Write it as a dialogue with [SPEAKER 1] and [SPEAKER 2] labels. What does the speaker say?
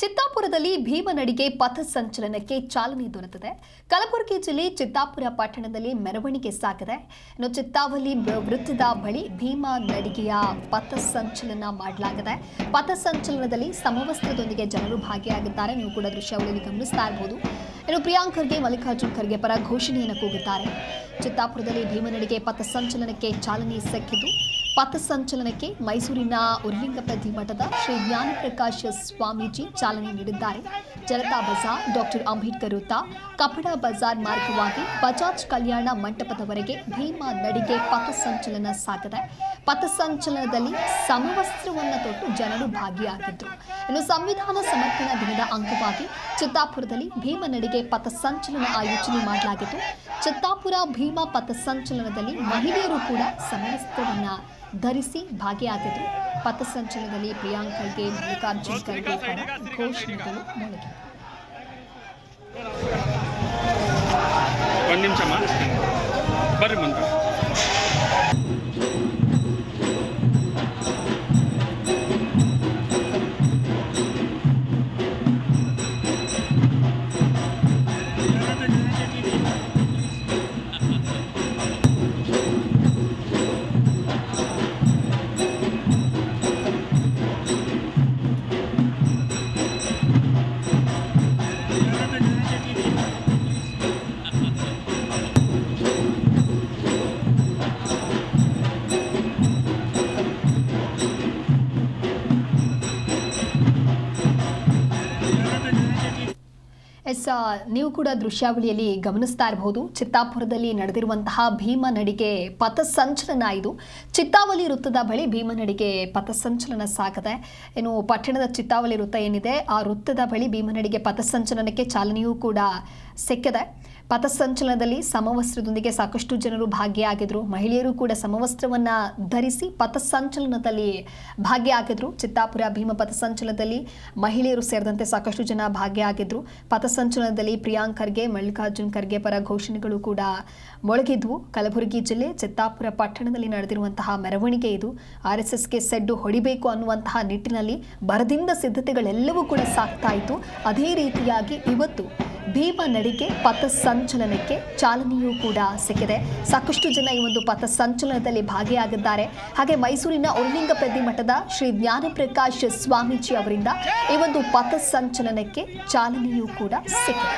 [SPEAKER 1] ಚಿತ್ತಾಪುರದಲ್ಲಿ ಭೀಮನಡಿಗೆ ಪಥ ಸಂಚಲನಕ್ಕೆ ಚಾಲನೆ ದೊರೆತಿದೆ. ಕಲಬುರಗಿ ಜಿಲ್ಲೆ ಚಿತ್ತಾಪುರ ಪಟ್ಟಣದಲ್ಲಿ ಮೆರವಣಿಗೆ ಸಾಗಿದೆ. ಇನ್ನು ಚಿತ್ತಾವಲಿ ವೃತ್ತದ ಬಳಿ ಭೀಮ ನಡಿಗೆಯ ಪಥ ಸಂಚಲನ ಮಾಡಲಾಗಿದೆ. ಪಥ ಸಂಚಲನದಲ್ಲಿ ಸಮವಸ್ತ್ರದೊಂದಿಗೆ ಜನರು ಭಾಗಿಯಾಗಿದ್ದಾರೆ. ನೀವು ಕೂಡ ದೃಶ್ಯಾವಳಿಯಲ್ಲಿ ಗಮನಿಸ್ತಾ ಇರಬಹುದು ಇನ್ನು ಪ್ರಿಯಾಂಕ್ ಖರ್ಗೆ, ಮಲ್ಲಿಕಾರ್ಜುನ್ ಖರ್ಗೆ ಪರ ಘೋಷಣೆಯನ್ನು ಕೂಗಿದ್ದಾರೆ. ಚಿತ್ತಾಪುರದಲ್ಲಿ ಭೀಮನಡಿಗೆ ಪಥ ಸಂಚಲನಕ್ಕೆ ಚಾಲನೆ ಸಿಕ್ಕಿದ್ದು ಪಥಸಂಚಲನಕ್ಕೆ ಮೈಸೂರಿನ ಉರ್ಲಿಂಗಪ್ರತಿ ಮಠದ ಶ್ರೀ ಜ್ಞಾನಪ್ರಕಾಶ ಸ್ವಾಮೀಜಿ ಚಾಲನೆ ನೀಡಿದ್ದಾರೆ. ಜನತಾ ಬಜಾರ್ ಡಾಕ್ಟರ್ ಅಂಬೇಡ್ಕರ್ ವೃತ್ತ ಕಪಡ ಬಜಾರ್ ಮಾರ್ಗವಾಗಿ ಬಜಾಜ್ ಕಲ್ಯಾಣ ಮಂಟಪದವರೆಗೆ ಭೀಮಾ ನಡಿಗೆ ಪಥಸಂಚಲನ ಸಾಗಿದೆ. ಪಥಸಂಚಲನದಲ್ಲಿ ಸಮವಸ್ತ್ರವನ್ನು ತೊಟ್ಟು ಜನರು ಭಾಗಿಯಾಗಿದ್ದರು ಇನ್ನು ಸಂವಿಧಾನ ಸಮರ್ಪಣಾ ದಿನದ ಅಂಗವಾಗಿ ಚಿತ್ತಾಪುರದಲ್ಲಿ ಭೀಮ ನಡಿಗೆ ಪಥಸಂಚಲನ ಆಯೋಜನೆ ಮಾಡಲಾಗಿತ್ತು. ಚಿತ್ತಾಪುರ ಭೀಮಾ ಪಥಸಂಚಲನದಲ್ಲಿ ಮಹಿಳೆಯರು ಕೂಡ ಸಮವಸ್ತ್ರವನ್ನ ಧರಿಸಿ ಭಾಗಿಯಾಗಿದ್ದರು ಪಥಸಂಚಲನದಲ್ಲಿ ಪ್ರಿಯಾಂಕ್ ಖರ್ಗೆ ಮಲ್ಲಿಕಾರ್ಜುನ್ ಖರ್ಗೆ ಅವರ ಘೋಷಣೆಗಳು ಮೊಳಗಿವೆ
[SPEAKER 2] ಒಂದು ನಿಮಿಷ ಬರ್ರಿ ಮುಂದೆ
[SPEAKER 1] ಎಸ್ ನೀವು ಕೂಡ ದೃಶ್ಯಾವಳಿಯಲ್ಲಿ ಗಮನಿಸ್ತಾ ಇರಬಹುದು. ಚಿತ್ತಾಪುರದಲ್ಲಿ ನಡೆದಿರುವಂತಹ ಭೀಮ ನಡಿಗೆ ಪಥಸಂಚಲನ ಇದು. ಚಿತ್ತಾವಲಿ ವೃತ್ತದ ಬಳಿ ಭೀಮ ನಡಿಗೆ ಪಥಸಂಚಲನ ಸಾಗಿದೆ. ಏನು ಪಟ್ಟಣದ ಚಿತ್ತಾವಲಿ ವೃತ್ತ ಏನಿದೆ, ಆ ವೃತ್ತದ ಬಳಿ ಭೀಮ ನಡಿಗೆ ಪಥಸಂಚಲನಕ್ಕೆ ಚಾಲನೆಯೂ ಕೂಡ ಸಿಕ್ಕಿದೆ. ಪಥಸಂಚಲನದಲ್ಲಿ ಸಮವಸ್ತ್ರದೊಂದಿಗೆ ಸಾಕಷ್ಟು ಜನರು ಭಾಗಿಯಾಗಿದ್ರು. ಮಹಿಳೆಯರು ಕೂಡ ಸಮವಸ್ತ್ರವನ್ನ ಧರಿಸಿ ಪಥಸಂಚಲನದಲ್ಲಿ ಭಾಗಿಯಾಗಿದ್ರು. ಚಿತ್ತಾಪುರ ಭೀಮ ಪಥಸಂಚಲನದಲ್ಲಿ ಮಹಿಳೆಯರು ಸೇರಿದಂತೆ ಸಾಕಷ್ಟು ಜನ ಭಾಗಿಯಾಗಿದ್ರು. ಪಥಸಂಚಲನದಲ್ಲಿ ಪ್ರಿಯಾಂಕ್ ಖರ್ಗೆ, ಮಲ್ಲಿಕಾರ್ಜುನ್ ಖರ್ಗೆ ಪರ ಘೋಷಣೆಗಳು ಕೂಡ ಮೊಳಗಿದ್ವು. ಕಲಬುರಗಿ ಜಿಲ್ಲೆ ಚಿತ್ತಾಪುರ ಪಟ್ಟಣದಲ್ಲಿ ನಡೆದಿರುವಂತಹ ಮೆರವಣಿಗೆ ಇದು. ಆರ್ ಎಸ್ ಎಸ್ಗೆ ಸೆಡ್ಡು ಹೊಡಿಬೇಕು ಅನ್ನುವಂತಹ ನಿಟ್ಟಿನಲ್ಲಿ ಬರದಿಂದ ಸಿದ್ಧತೆಗಳೆಲ್ಲವೂ ಕೂಡ ಸಾಗ್ತಾ ಇತ್ತು. ಅದೇ ರೀತಿಯಾಗಿ ಇವತ್ತು ಭೀಮ ನಡಿಗೆ, ಪಥ ಸಂಚಲನಕ್ಕೆ ಚಾಲನೆಯೂ ಕೂಡ ಸಿಕ್ಕಿದೆ. ಸಾಕಷ್ಟು ಜನ ಈ ಒಂದು ಪಥ ಸಂಚಲನದಲ್ಲಿ ಭಾಗಿಯಾಗಿದ್ದಾರೆ. ಹಾಗೆ ಮೈಸೂರಿನ ಉರ್ಲಿಂಗಪೆದ್ದಿ ಮಠದ ಶ್ರೀ ಜ್ಞಾನಪ್ರಕಾಶ್ ಸ್ವಾಮೀಜಿ ಅವರಿಂದ ಈ ಒಂದು ಪಥ ಸಂಚಲನಕ್ಕೆ ಚಾಲನೆಯೂ ಕೂಡ ಸಿಕ್ಕಿದೆ.